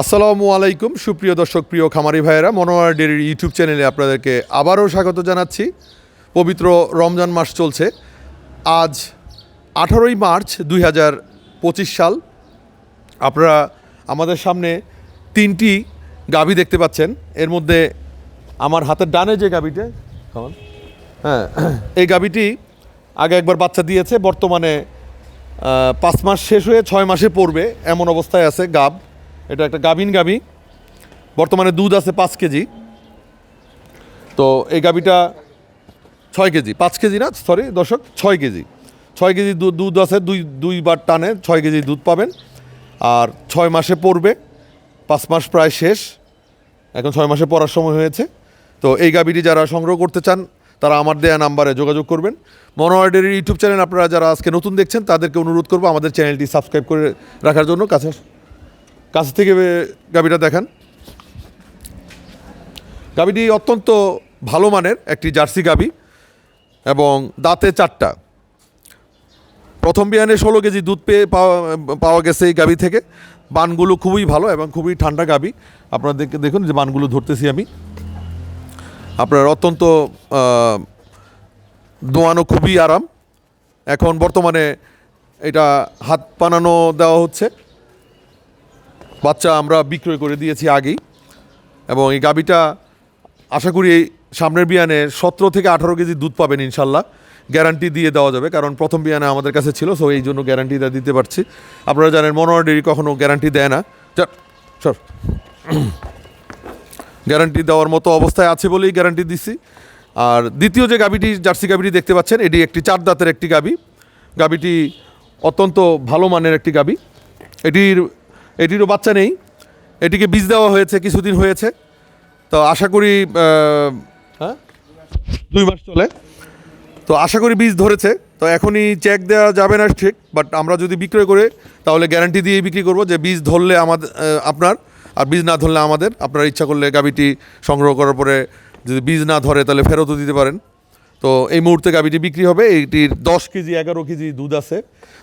আসসালামু আলাইকুম, সুপ্রিয় দর্শক, প্রিয় খামারি ভাইয়েরা। মনোয়ার ডেরির ইউটিউব চ্যানেলে আপনাদেরকে আবারও স্বাগত জানাচ্ছি। পবিত্র রমজান মাস চলছে। আজ আঠারোই মার্চ দুই হাজার পঁচিশ সাল। আপনারা আমাদের সামনে তিনটি গাভী দেখতে পাচ্ছেন। এর মধ্যে আমার হাতের ডানে যে গাভীটা খাওয়ান। হ্যাঁ এই গাভীটি আগে একবার বাচ্চা দিয়েছে। বর্তমানে পাঁচ মাস শেষ হয়ে ছয় মাসে পড়বে। এমন অবস্থায় আছে গাব এটা একটা গাভিন গাভী। বর্তমানে দুধ আছে পাঁচ কেজি। তো এই গাভীটা ছয় কেজি, পাঁচ কেজি না? সরি দর্শক, ছয় কেজি। ছয় কেজি দুধ আছে, দুই দুইবার টানে ছয় কেজি দুধ পাবেন। আর ছয় মাসে পড়বে, পাঁচ মাস প্রায় শেষ। এখন ছয় মাসে পড়ার সময় হয়েছে। তো এই গাভীটি যারা সংগ্রহ করতে চান, তারা আমার দেয়া নাম্বারে যোগাযোগ করবেন। মনোয়ার্ডের ইউটিউব চ্যানেল আপনারা যারা আজকে নতুন দেখছেন, তাদেরকে অনুরোধ করব আমাদের চ্যানেলটি সাবস্ক্রাইব করে রাখার জন্য। কাছে কাছ থেকে এ, গাভীটা দেখান। গাভীটি অত্যন্ত ভালো মানের একটি জার্সি গাবি এবং দাঁতে চারটা। প্রথম বিয়ানে ষোলো কেজি দুধ পেয়ে পাওয়া গেছে এই গাভী থেকে। বানগুলো খুবই ভালো এবং খুবই ঠান্ডা গাবি। আপনারা দেখে দেখুন যে বানগুলো ধরতেছি আমি। আপনার অত্যন্ত দোয়ানো খুবই আরাম। এখন বর্তমানে এটা হাত বানানো দেওয়া হচ্ছে। বাচ্চা আমরা বিক্রয় করে দিয়েছি আগেই। এবং এই গাভীটা আশা করি সামনের বিয়ানে সতেরো থেকে আঠারো কেজি দুধ পাবেন ইনশাল্লাহ। গ্যারান্টি দিয়ে দেওয়া যাবে, কারণ প্রথম বিয়ানে আমাদের কাছে ছিল সো এই জন্য গ্যারান্টিটা দিতে পারছি। আপনারা জানেন মনোয়ার ডেরি কখনো গ্যারান্টি দেয় না। সর গ্যারান্টি দেওয়ার মতো অবস্থায় আছে বলেই গ্যারান্টি দিচ্ছি আর দ্বিতীয় যে গাবিটি জার্সি গাবিটি দেখতে পাচ্ছেন, এটি একটি চার দাঁতের একটি গাবি গাভীটি অত্যন্ত ভালো মানের একটি গাবি এটির এটিরও বাচ্চা নেই। এটিকে বীজ দেওয়া হয়েছে, কিছুদিন হয়েছে। তো আশা করি হ্যাঁ? দুই মাস চলে। তো আশা করি বীজ ধরেছে। তো এখনই চেক দেওয়া যাবে না ঠিক বাট আমরা যদি বিক্রয় করে, তাহলে গ্যারান্টি দিয়ে বিক্রি করব যে বীজ ধরলে আমাদের আপনার, আর বীজ না ধরলে আমাদের। আপনার ইচ্ছা করলে গাবিটি সংগ্রহ করার পরে যদি বীজ না ধরে, তাহলে ফেরতও দিতে পারেন। তো এই মুহূর্তে গাবিটি বিক্রি হবে। এইটির দশ কেজি, এগারো কেজি দুধ আছে।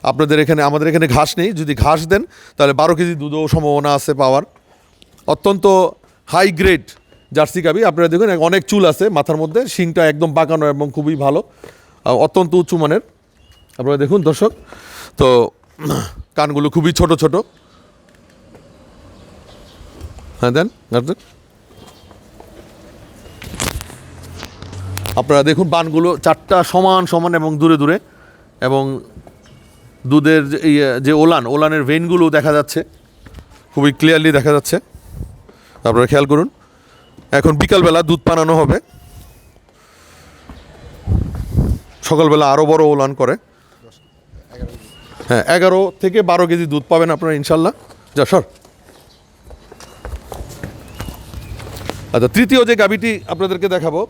আপনাদের এখানে, আমাদের এখানে ঘাস নেই। যদি ঘাস দেন, তাহলে বারো কেজি দুধও সম্ভাবনা আছে পাওয়ার। অত্যন্ত হাই গ্রেড জার্সি গাবি আপনারা দেখুন, অনেক চুল আছে মাথার মধ্যে। শিংটা একদম বাঁকানো এবং খুবই ভালো। অত্যন্ত উঁচু মানের। আপনারা দেখুন, দর্শক। তো কানগুলো খুবই ছোট ছোট। হ্যাঁ দেন গার্জেন আপনারা দেখুন বানগুলো চারটা সমান সমান এবং দূরে দূরে। এবং দুধের যে ইয়ে, ওলান ওলানের ভেইনগুলো দেখা যাচ্ছে। খুবই ক্লিয়ারলি দেখা যাচ্ছে। আপনারা খেয়াল করুন। এখন বিকালবেলা দুধ পানানো হবে। সকালবেলা আরও বড় ওলান করে। হ্যাঁ এগারো থেকে বারো কেজি দুধ পাবেন আপনারা ইনশাল্লাহ। যা সর। আচ্ছা তৃতীয় যে গাবিটি আপনাদেরকে দেখাবো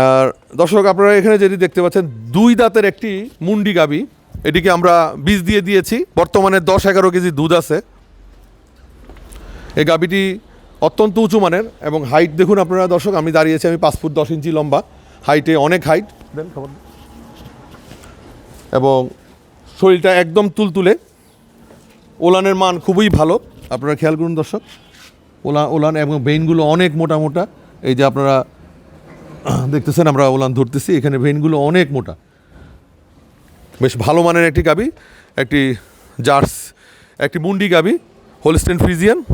আর দর্শক আপনারা এখানে যেটি দেখতে পাচ্ছেন দুই দাঁতের একটি মুন্ডি গাবি। এটিকে আমরা বীজ দিয়ে দিয়েছি। বর্তমানে দশ এগারো কেজি দুধ আছে। এই গাবিটি অত্যন্ত উঁচু মানের এবং হাইট দেখুন আপনারা দর্শক আমি দাঁড়িয়েছি আমি পাঁচ ফুট দশ ইঞ্চি লম্বা। হাইটে অনেক হাইট এবং শরীরটা একদম তুলতুলে। ওলানের মান খুবই ভালো। আপনারা খেয়াল করুন দর্শক। ওলা, ওলান এবং বেইনগুলো অনেক মোটা মোটা। এই যে আপনারা দেখতেছেন, আমরা ওলান ধরতেছি, এখানে ভেইনগুলো অনেক মোটা। বেশ ভালো মানের একটি গাবি, একটি জার্স, একটি মুন্ডি গাবি, হোলস্টেন ফ্রিজিয়ান।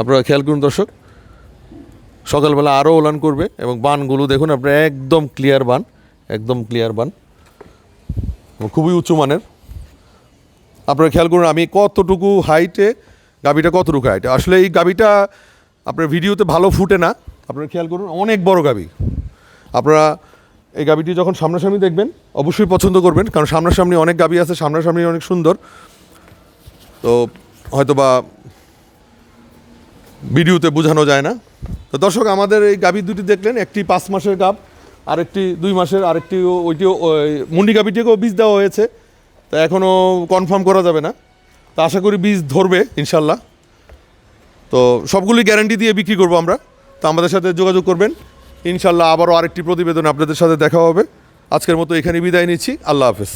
আপনারা খেয়াল করুন দর্শক, সকালবেলা আরও ওলান করবে এবং বানগুলো দেখুন, আপনারা একদম ক্লিয়ার বান, একদম ক্লিয়ার বান। খুবই উঁচু মানের। আপনারা খেয়াল করুন, আমি কতটুকু হাইটে গাবিটা কতটুকু হাইটে আসলে এই গাবিটা আপনার ভিডিওতে ভালো ফুটে না। আপনারা খেয়াল করুন, অনেক বড় গাবি আপনারা এই গাবিটি যখন সামনাসামনি দেখবেন, অবশ্যই পছন্দ করবেন, কারণ সামনাসামনি অনেক গাবি আছে, সামনাসামনি অনেক সুন্দর। তো হয়তো বা ভিডিওতে বোঝানো যায় না। তো দর্শক, আমাদের এই গাভী দুটি দেখলেন, একটি পাঁচ মাসের গাব আরেকটি দুই মাসের, আরেকটি ওইটিও ওই মুন্ডি গাভীটিকেও বীজ দেওয়া হয়েছে। তা এখনও কনফার্ম করা যাবে না। তা আশা করি বীজ ধরবে, ইনশাল্লাহ। তো সবগুলি গ্যারান্টি দিয়ে বিক্রি করব আমরা। তা আমাদের সাথে যোগাযোগ করবেন। ইনশাল্লাহ আবারও আরেকটি প্রতিবেদন আপনাদের সাথে দেখা হবে। আজকের মতো এখানে বিদায় নিচ্ছি। আল্লাহ হাফেজ।